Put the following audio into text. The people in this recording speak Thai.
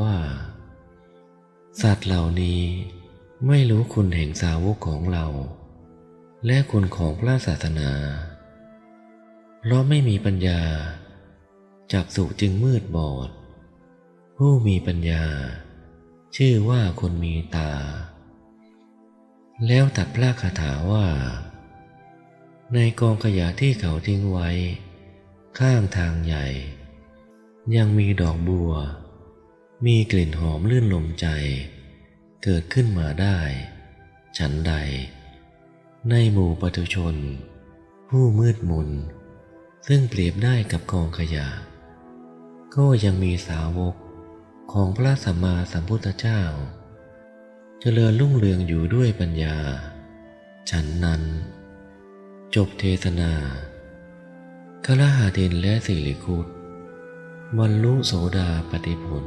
ว่า สัตว์เหล่านี้ไม่รู้คุณแห่งสาวกของเรา และคุณของพระศาสนา เพราะไม่มีปัญญาจักสุจึงมืดบอด ผู้มีปัญญา ชื่อว่าคนมีตา แล้วตัดพระคาถาว่า ในกองขยะที่เขาทิ้งไว้ ข้างทางใหญ่ ยังมีดอกบัว มีกลิ่นหอมลื่นลมใจ เกิดขึ้นมาได้ ฉันใด ในหมู่ปัตุชน ผู้มืดมนซึ่งเปรียบได้กับกองขยะ ก็ยังมีสาวกของพระสัมมาสัมพุทธเจ้า เจริญรุ่งเรืองอยู่ด้วยปัญญา ฉันนั้น จบเทศนาคลหาดินและสิริคุตบรรลุโสดาปฏิผล